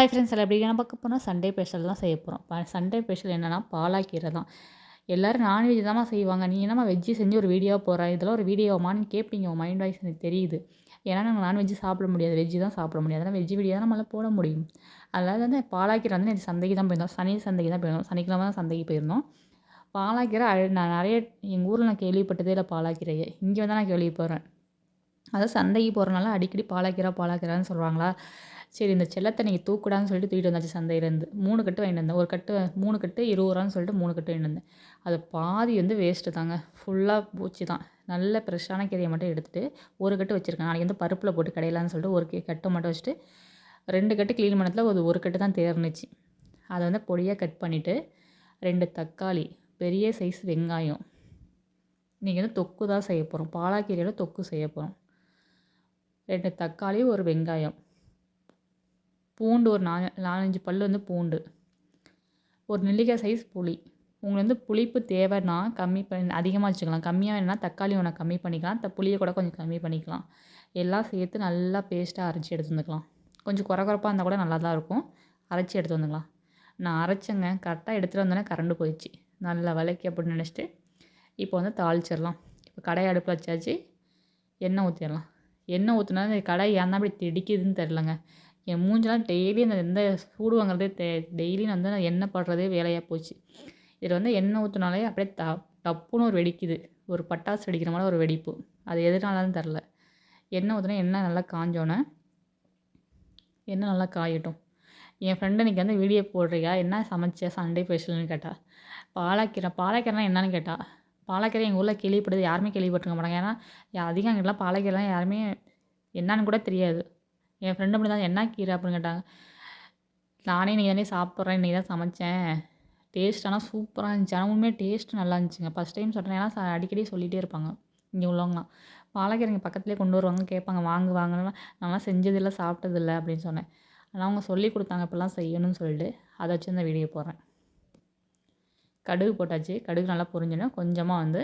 Hi friends எல்லாம் எப்படி பார்க்க போனால் சண்டே ஸ்பெஷல் தான் செய்ய போகிறோம் சண்டே ஸ்பெஷல் என்னென்னா பாலாக்கீரை தான். எல்லோரும் நான்வெஜ் தான் செய்வாங்க. நீ என்னம்மா வெஜ்ஜு செஞ்சு ஒரு வீடியோ போகிறேன் இதெல்லாம் ஒரு வீடியோமான்னு கேட்பீங்க உங்கள் மைண்ட் வாய்ஸ் எனக்கு தெரியுது. ஏன்னா நாங்கள் நான்வெஜ் சாப்பிட முடியாது. வெஜ்ஜு தான் சாப்பிட முடியாது. அதனால் வெஜ்ஜு வீடியோ தான் நம்மளால் போட முடியும். அதனால் வந்து பாலாக்கீரை வந்து நேற்று சந்தைக்கு தான் போயிருந்தோம். சனி சந்தைக்கு தான் போயிருந்தோம். சனிக்கிழமை தான் சந்தைக்கு போயிருந்தோம். பாலாக்கீரை நான் நிறைய எங்கள் ஊரில் நான் கேள்விப்பட்டதே இல்லை பாலாக்கீரையை. இங்கே வந்து நான் கேள்விப்படுறேன். அதாவது சந்தைக்கு போகிறனால அடிக்கடி பாலாக்கீரை பாலாக்கீரைன்னு சொல்கிறாங்களா சரி இந்த செல்லத்தை நீங்கள் தூக்கூடாதுன்னு சொல்லிட்டு தூக்கிட்டு வந்தாச்சு சந்தையிலேருந்து மூணு கட்டு வாங்கிட்டு வந்தேன். ஒரு கட்டு மூணு கட்டு இருபது ரூபான்னு சொல்லிட்டு மூணு கட்டு வாங்கிட்டு வந்தேன். அது பாதி வந்து வேஸ்ட்டு தாங்க. ஃபுல்லாக பூச்சி தான். நல்ல ஃப்ரெஷ்ஷான கீரையை மட்டும் எடுத்துகிட்டு ஒரு கட்டு வச்சுருக்கேன். நாளைக்கு வந்து பருப்பில் போட்டு கிடையலான்னு சொல்லிட்டு ஒரு கட்டை மட்டும் வச்சுட்டு ரெண்டு கட்டு க்ளீன் பண்ணத்தில் ஒரு ஒரு கட்டு தான் தேர்ந்துச்சு. அதை வந்து பொடியாக கட் பண்ணிவிட்டு ரெண்டு தக்காளி பெரிய சைஸ் வெங்காயம். இன்றைக்கி வந்து தொக்கு தான் செய்ய போகிறோம் பாலாக்கீரையில் தொக்கு செய்ய போகிறோம் ரெண்டு தக்காளி ஒரு வெங்காயம். பூண்டு ஒரு நாலு நாலஞ்சு பல் வந்து பூண்டு. ஒரு நெல்லிக்காய் சைஸ் புளி. உங்களுக்கு வந்து புளிப்பு தேவைன்னா கம்மி பண்ணி அதிகமாக வச்சுக்கலாம். கம்மியாக வேணும்னா தக்காளி ஒன்று கம்மி பண்ணிக்கலாம். த புளியை கூட கொஞ்சம் கம்மி பண்ணிக்கலாம். எல்லாம் சேர்த்து நல்லா பேஸ்ட்டாக அரைச்சி எடுத்து வந்துக்கலாம். கொஞ்சம் குறை குறப்பாக இருந்தால் கூட நல்லா தான் இருக்கும். அரைச்சி எடுத்து வந்துக்கலாம். நான் அரைச்சேங்க. கரெக்டாக எடுத்துகிட்டு வந்தோன்னே கரண்டு போயிடுச்சு. நல்லா விலைக்கு அப்படின்னு நினச்சிட்டு இப்போ வந்து தாளிச்சிடலாம். இப்போ கடை அடுப்பில் வச்சாச்சு. எண்ணெய் ஊற்றிடலாம் எண்ணெய் ஊற்றினா இந்த கடை ஏன் தான் அப்படி திடிக்குதுன்னு தெரிலங்க என் மூஞ்சிலாம் டெய்லி அந்த எந்த சூடு வாங்குறதே தே டெய்லி நான் வந்து நான் எண்ணெய் படுறதே வேலையாக போச்சு. இதில் வந்து எண்ணெய் ஊற்றினாலே அப்படியே த டப்புன்னு ஒரு வெடிக்குது. ஒரு பட்டாசு வெடிக்கிற மாதிரி ஒரு வெடிப்பு. அது எதுனாலும் தெரில. எண்ணெய் ஊற்றினா எண்ணெய் நல்லா காஞ்சோன்னே எண்ணெய் நல்லா காயட்டும். என் ஃப்ரெண்டு இன்றைக்கி வந்து வீடியோ போடுறியா? என்ன சமைச்சியா சண்டே ஸ்பெஷல்னு கேட்டால் பாலாக்கீரை பாலாக்கீரைனா என்னன்னு கேட்டால் பாலாக்கீரை எங்கள் ஊரில் கேள்விப்படுது. யாருமே கேள்விப்பட்டிருக்க மாட்டாங்க. ஏன்னா அதிகம் அங்கெல்லாம் பாலாக்கீரைலாம் யாருமே என்னன்னு கூட தெரியாது. என் ஃப்ரெண்டு அப்படி தான் என்ன கீரை அப்படின்னு கேட்டாங்க. நானே இன்றைக்கி தானே சாப்பிட்றேன். இன்றைக்கி தான் சமைச்சேன். டேஸ்ட் ஆனால் சூப்பராக இருந்துச்சு. ஆனால் உண்மையாக டேஸ்ட்டு நல்லா இருந்துச்சுங்க. ஃபஸ்ட் டைம் சொல்கிறேன் ஏன்னா அடிக்கடி சொல்லிகிட்டே இருப்பாங்க. இங்கே உள்ளவங்களாம் பாலக்கீரைங்க பக்கத்துலேயே கொண்டு வருவாங்க கேட்பாங்க. வாங்கு வாங்கலாம் நான்லாம் செஞ்சதில்லை சாப்பிட்டதில்லை அப்படின்னு சொன்னேன். ஆனால் அவங்க சொல்லி கொடுத்தாங்க. இப்போல்லாம் செய்யணும்னு சொல்லிட்டு அதை வச்சு இந்த வீடியோ போடுறேன். கடுகு போட்டாச்சு. கடுகு நல்லா பொரிஞ்சோன்னா கொஞ்சமாக வந்து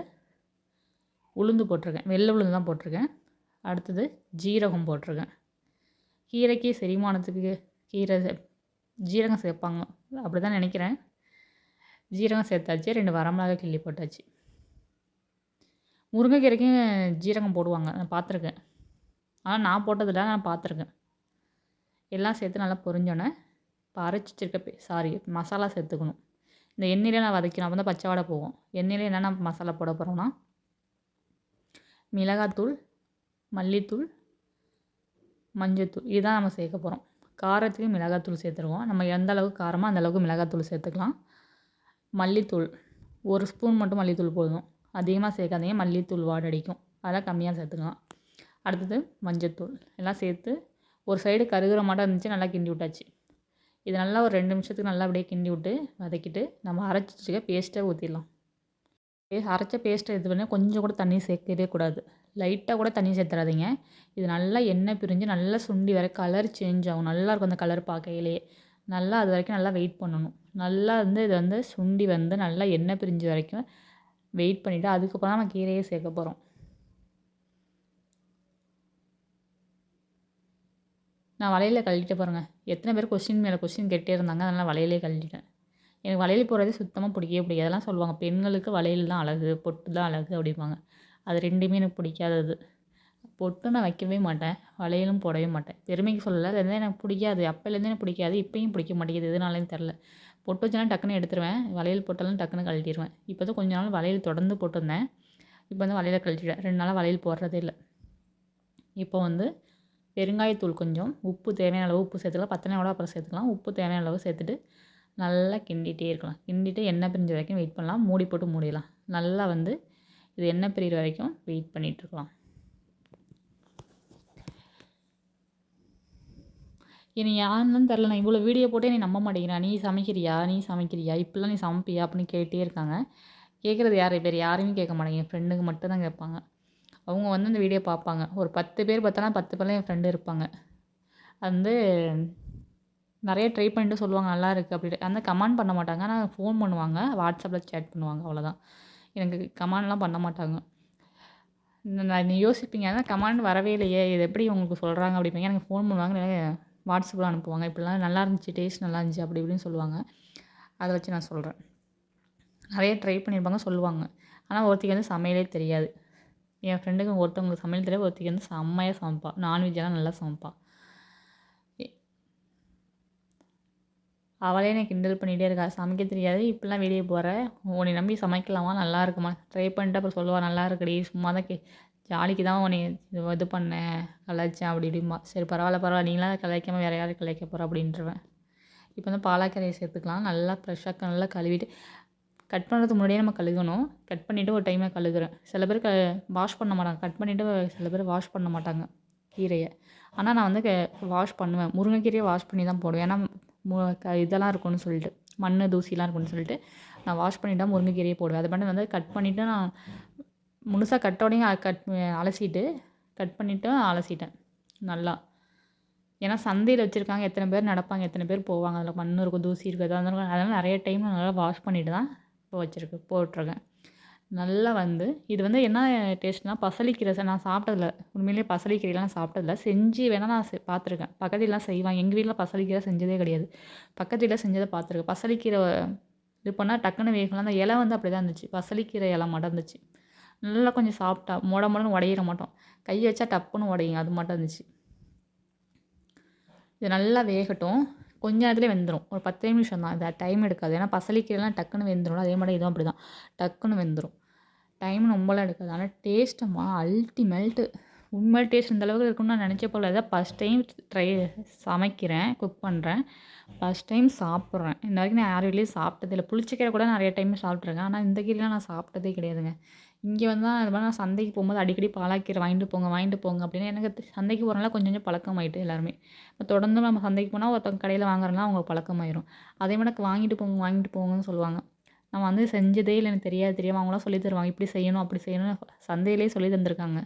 உளுந்து போட்டிருக்கேன். வெள்ளை உளுந்து தான் போட்டிருக்கேன். அடுத்தது ஜீரகம் போட்டிருக்கேன். கீரைக்கு செரிமானத்துக்கு கீரை ஜீரகம் சேர்ப்பாங்க. அப்படி தான் நினைக்கிறேன். ஜீரகம் சேர்த்தாச்சு ரெண்டு வரமிளகாய் கிள்ளி போட்டாச்சு. முருங்கைக்கீரைக்கும் ஜீரகம் போடுவாங்க நான் பார்த்துருக்கேன். ஆனால் நான் போட்டதில்ல நான் பார்த்துருக்கேன். எல்லாம் சேர்த்து நல்லா பொரிஞ்சோன்னே இப்போ அரைச்சி சாரி மசாலா சேர்த்துக்கணும். இந்த எண்ணெயிலே நான் வதக்கணும் அப்போ தான் பச்சை வாடை போகும். எண்ணெயில் என்னென்ன மசாலா போட போகிறோன்னா மிளகாத்தூள் மல்லித்தூள் மஞ்சத்தூள் இதுதான் நம்ம சேர்க்க போகிறோம் காரத்துக்கு மிளகாத்தூள் சேர்த்துருவோம். நம்ம எந்த அளவுக்கு காரமோ அந்த அளவுக்கு மிளகாத்தூள் சேர்த்துக்கலாம். மல்லித்தூள் ஒரு ஸ்பூன் மட்டும் மல்லித்தூள் போதும். அதிகமாக சேர்க்காதீங்க மல்லித்தூள் வாடடிக்கும் அதெல்லாம் கம்மியாக சேர்த்துக்கலாம். அடுத்தது மஞ்சத்தூள் எல்லாம் சேர்த்து ஒரு சைடு கருகிற மாட்டம் இருந்துச்சு நல்லா கிண்டி விட்டாச்சு. இது நல்லா ஒரு ரெண்டு நிமிஷத்துக்கு நல்லா அப்படியே கிண்டி விட்டு வதக்கிட்டு நம்ம அரைச்சி வச்சுக்க பேஸ்ட்டை ஊற்றிடலாம் அரைச்ச பேஸ்ட்டை இது பண்ணி கொஞ்சம் கூட தண்ணி சேர்க்கவே கூடாது. லைட்டாக கூட தண்ணி சேர்த்துறாதீங்க. இது நல்லா எண்ணெய் பிரிஞ்சு நல்லா சுண்டி வர கலர் சேஞ்ச் ஆகும். நல்லாயிருக்கும் அந்த கலர் பார்க்கையிலேயே நல்லா அது வரைக்கும் நல்லா வெயிட் பண்ணணும். நல்லா வந்து இதை வந்து சுண்டி வந்து நல்லா எண்ணெய் பிரிஞ்சு வரைக்கும் வெயிட் பண்ணிவிட்டு அதுக்கப்புறம் தான் நம்ம கீரையே சேர்க்க போகிறோம் நான் வலையில் கழட்டிட்டு போகிறேங்க எத்தனை பேர் கொஸ்டின் மேலே கொஸ்டின் கேட்டே இருந்தாங்க. அதனால் வலையிலே கழட்டிட்டேன். எனக்கு வளையல் போடுறதே சுத்தமாக பிடிக்கவே பிடிக்காது. அதெல்லாம் சொல்லுவாங்க பெண்களுக்கு வளையல் தான் அழகு பொட்டு தான் அழகு அப்படிம்பாங்க. அது ரெண்டுமே எனக்கு பிடிக்காதது. பொட்டு நான் வைக்கவே மாட்டேன் வளையலும் போடவே மாட்டேன். பெருமைக்கு சொல்லலை அது வந்து எனக்கு பிடிக்காது. அப்போலேருந்தே எனக்கு பிடிக்காது இப்போயும் பிடிக்க மாட்டேங்குது எதுனாலையும் தெரில பொட்டு வச்சாலும் டக்குன்னு எடுத்துருவேன் வளையல் போட்டாலும் டக்குன்னு கழட்டிடுவேன் இப்போ தான் கொஞ்ச நாள் வளையல் தொடர்ந்து போட்டிருந்தேன். இப்போ வந்து வளையலை கழட்டிடுவேன் ரெண்டு நாளாக வளையல் போடுறதே இல்லை. இப்போ வந்து பெருங்காயத்தூள் கொஞ்சம் உப்பு தேவையான அளவு உப்பு சேர்த்துக்கலாம். பத்தனை கூட அப்புறம் சேர்த்துக்கலாம். உப்பு தேவையான அளவு சேர்த்துட்டு நல்லா கிண்டிகிட்டே இருக்கலாம். கிண்டிட்டு எண்ணெய் பிரிஞ்ச வரைக்கும் வெயிட் பண்ணலாம். மூடி போட்டு மூடிடலாம். நல்லா வந்து இது எண்ணெய் பிரிகிற வரைக்கும் வெயிட் பண்ணிகிட்ருக்கலாம் இனி யாருன்னு தெரில நான் இவ்வளோ வீடியோ போட்டே நீ நம்ப மாட்டேங்கிறா. நீ சமைக்கிறியா? நீ சமைக்கிறியா? இப்படிலாம் நீ சமைப்பியா? அப்படின்னு கேட்டே இருக்காங்க. கேட்குறது யார்? பேர் யாருமே கேட்க மாட்டேங்க என் ஃப்ரெண்டுக்கு மட்டும் தான் கேட்பாங்க. அவங்க வந்து அந்த வீடியோ பார்ப்பாங்க. ஒரு பத்து பேர் பார்த்தாலும் பத்து பேர்லாம் என் ஃப்ரெண்டு இருப்பாங்க. அது வந்து நிறைய ட்ரை பண்ணிட்டு சொல்லுவாங்க நல்லா இருக்குது அப்படி அந்த கமெண்ட் பண்ண மாட்டாங்க. ஆனால் ஃபோன் பண்ணுவாங்க. வாட்ஸ்அப்பில் சேட் பண்ணுவாங்க அவ்வளோதான் எனக்கு கமெண்ட்லாம் பண்ண மாட்டாங்க. நான் நீ யோசிப்பீங்க ஆனால் கமெண்ட் வரவே இல்லையே. இது எப்படி உங்களுக்கு சொல்கிறாங்க அப்படிப்பீங்க. எனக்கு ஃபோன் பண்ணுவாங்க வாட்ஸ்அப்பில் அனுப்புவாங்க. இப்படிலாம் நல்லா இருந்துச்சு டேஸ்ட் நல்லா இருந்துச்சு அப்படி இப்படின்னு சொல்லுவாங்க. அதை வச்சு நான் சொல்கிறேன் நிறைய ட்ரை பண்ணியிருப்பாங்க சொல்லுவாங்க. ஆனால் ஒருத்திக்கு வந்து சமையலே தெரியாது. என் ஃப்ரெண்டுக்கு ஒருத்தவங்களுக்கு சமையல் தெரியாது ஒருத்திக்கு வந்து செம்மையாக சமைப்பா. நான்வெஜ்ஜெல்லாம் நல்லா சமைப்பா. அவளே என்னை கிண்டல் பண்ணிகிட்டே இருக்கா. சமைக்க தெரியாது. இப்படிலாம் வெளியே போகிற உன்னை நம்பி சமைக்கலாமா? நல்லா இருக்குமா? ட்ரை பண்ணிட்டு அப்புறம் சொல்லுவா நல்லா இருக்குடி. சும்மா தான் கே ஜாலிக்கு தான் உன்னை இது பண்ணேன். கலாய்ச்சேன். அப்படி இப்படிமா சரி பரவாயில்ல பரவாயில்ல. நீங்களாம் கலாய்க்காமல் வேறு யாரும் கலாய்க்க போகிற அப்படின்றவன். இப்போ வந்து பாலாக்கரையை சேர்த்துக்கலாம். நல்லா ஃப்ரெஷ்ஷாக நல்லா கழுவிட்டு கட் பண்ணுறதுக்கு முன்னாடியே நம்ம கழுகணும். கட் பண்ணிவிட்டு ஒரு டைமில் கழுகுறேன். சில பேர் க வாஷ் பண்ண மாட்டாங்க. கட் பண்ணிவிட்டு சில பேர் வாஷ் பண்ண மாட்டாங்க கீரையை. ஆனால் நான் வந்து க வாஷ் பண்ணுவேன். முருங்கைக்கீரையை வாஷ் பண்ணி தான் போடுவேன். ஏன்னா இதெல்லாம் இருக்கும்னு சொல்லிட்டு மண் தூசிலாம் இருக்கும்னு சொல்லிட்டு நான் வாஷ் பண்ணிவிட்டு முருங்கைக்கீரையை போடுவேன். அதை பண்ணி வந்து கட் பண்ணிவிட்டு நான் முழுசாக கட்டோடையும் கட் அலசிட்டு கட் பண்ணிவிட்டு அலசிட்டேன். நல்லா. ஏன்னா சந்தையில் வச்சுருக்காங்க எத்தனை பேர் நடப்பாங்க எத்தனை பேர் போவாங்க. அதில் மண் இருக்கும் தூசி இருக்குது அதெல்லாம் அதனால் நிறைய டைம் நல்லா வாஷ் பண்ணிவிட்டு தான் இப்போ வச்சுருக்கு போட்டிருக்கேன். நல்லா வந்து இது வந்து என்ன டேஸ்ட்னால் பசலிக்கீரை நான் சாப்பிட்டதில்ல. உண்மையிலேயே பசலிக்கீரைலாம் சாப்பிட்டதில்ல. செஞ்சு வேணால் நான் செ பார்த்துருக்கேன். பக்கத்து செய்வாங்க. எங்கள் வீட்டில் பசலிக்கீரை செஞ்சதே கிடையாது. பக்கத்து செஞ்சதை பார்த்துருக்கேன். பசலிக்கீரை இது பண்ணால் டக்குன்னு வேகலாம் அந்த இலை வந்து அப்படி தான் இருந்துச்சு. பசலிக்கீரை இலை மட்டும் இருந்துச்சு. நல்லா கொஞ்சம் சாப்பிட்டா மொட மொடன்னு உடையிற மாட்டோம். கை வச்சா டப்புன்னு உடையும். அது மட்டும் இருந்துச்சு. இது நல்லா வேகட்டும். கொஞ்ச நேரத்துலேயே வெந்துடும் ஒரு பத்தே நிமிஷம் தான். இதை டைம் எடுக்காது. ஏன்னா பசலிக்கீரைலாம் டக்குன்னு வெந்துடும் அதே மாதிரி இதுவும் அப்படி தான் டக்குன்னு வெந்துடும் டைம் ரொம்பலாம் எடுக்காது. ஆனால் டேஸ்ட்டம்மா அல்டிமேட்டு உண்மையாக டேஸ்ட் இந்த அளவுக்கு இருக்குன்னு நான் நினச்ச போல இதான் ஃபஸ்ட் டைம் ட்ரை சமைக்கிறேன். குக் பண்ணுறேன் ஃபஸ்ட் டைம் சாப்பிட்றேன். இந்த வரைக்கும் நான் யார் வீட்லேயும் சாப்பிட்டதில்ல புளிச்சக்கீரை கூட நிறைய டைம் சாப்பிட்ருக்கேன் ஆனால் இந்த கீரைலாம் நான் சாப்பிட்டதே கிடையாதுங்க. இங்கே வந்து தான் மாதிரி நான் சந்தைக்கு போகும்போது அடிக்கடி பாலாக்கீரை வாங்கிட்டு போங்க வாங்கிட்டு போங்க அப்படின்னு எனக்கு சந்தைக்கு போகிறனால கொஞ்சம் கொஞ்சம் பழக்கமாயிட்டு எல்லாருமே. இப்போ தொடர்ந்து நம்ம சந்தைக்கு போனால் ஒருத்தவங்க கடையில் வாங்குறதுனால பழக்கம் பழக்கமாயிரும். அதே மாதிரி வாங்கிட்டு போங்க வாங்கிட்டு போங்கன்னு சொல்லுவாங்க. நான் வந்து செஞ்சதே இல்லை எனக்கு தெரியாது தெரியாமல் அவங்களாம் சொல்லி தருவாங்க. இப்படி செய்யணும் அப்படி செய்யணும் சந்தையிலே சொல்லி தந்திருக்காங்க.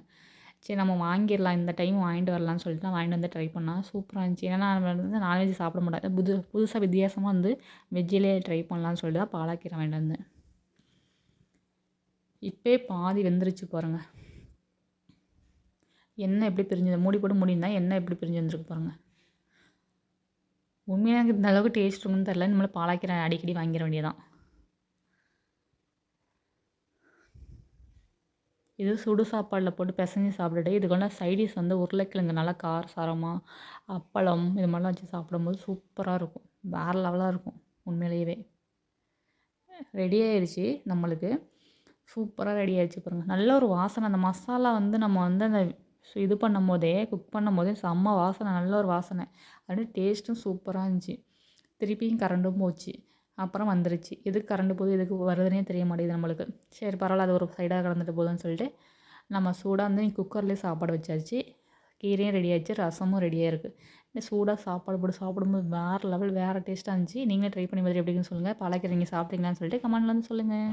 சரி நம்ம வாங்கிடலாம் இந்த டைம் வாங்கிட்டு வரலாம்னு சொல்லிட்டு நான் வாங்கிட்டு வந்து ட்ரை பண்ணால் சூப்பராக இருந்துச்சு. ஏன்னா நான் வந்து நான்வெஜ் சாப்பிட மாட்டேன். புது புதுசாக வித்தியாசமாக வந்து வெஜ்ஜிலே ட்ரை பண்ணலான்னு சொல்லிட்டு தான் பாலாக்கீரை வாங்கிட்டு வந்தேன். இப்போயே பாதி வெந்துருச்சு பாருங்கள் எண்ணெய் எப்படி பிரிஞ்சது? மூடி போட்டு முடிந்தா எண்ணெய் எப்படி பிரிஞ்சு வந்துருக்கு பாருங்கள் உண்மையாக எனக்கு இந்த அளவுக்கு டேஸ்ட் இருக்குன்னு தெரில நம்மளை பாலாக்கீரை அடிக்கடி வாங்கிட வேண்டியதான் இது சுடு சாப்பாடில் போட்டு பிசைஞ்சு சாப்பிட்டுட்டு இதுக்கான சைடிஷ் வந்து உருளைக்கிழங்கு நல்லா கார சாரமாக அப்பளம் இது மாதிரிலாம் வச்சு சாப்பிடும்போது சூப்பராக இருக்கும். வேறு லெவலாக இருக்கும் உண்மையிலேயே. ரெடி ஆயிடுச்சு நம்மளுக்கு. சூப்பராக ரெடி ஆகிடுச்சு பாருங்கள் நல்ல ஒரு வாசனை. அந்த மசாலா வந்து நம்ம வந்து அந்த இது பண்ணும் போதே குக் பண்ணும் போதே செம்ம வாசனை. நல்ல ஒரு வாசனை. அப்படியே டேஸ்ட்டும் சூப்பராக இருந்துச்சு. திருப்பியும் கரண்டும் போச்சு. அப்புறம் வந்துருச்சு. எதுக்கு கரண்டு போகுது? எதுக்கு வருதுன்னே தெரிய மாட்டேங்குது நம்மளுக்கு. சரி பரவாயில்ல. அது ஒரு சைடாக கலந்துட்டு போதுன்னு சொல்லிட்டு நம்ம சூடாக வந்து குக்கர்லேயே சாப்பாடு வச்சாச்சு. கீரையும் ரெடி ரசமும் ரெடியாக இருக்குது சூடாக சாப்பாடு போட்டு சாப்பிடும்போது வேறு லெவல் வேறு டேஸ்ட்டாக இருந்துச்சு. நீங்களே ட்ரை பண்ணி மாதிரி எப்படின்னு சொல்லுங்கள் பழக்கிறீங்க சாப்பிட்டீங்களான்னு சொல்லிட்டு கமெண்ட்லேருந்து வந்து சொல்லுங்கள்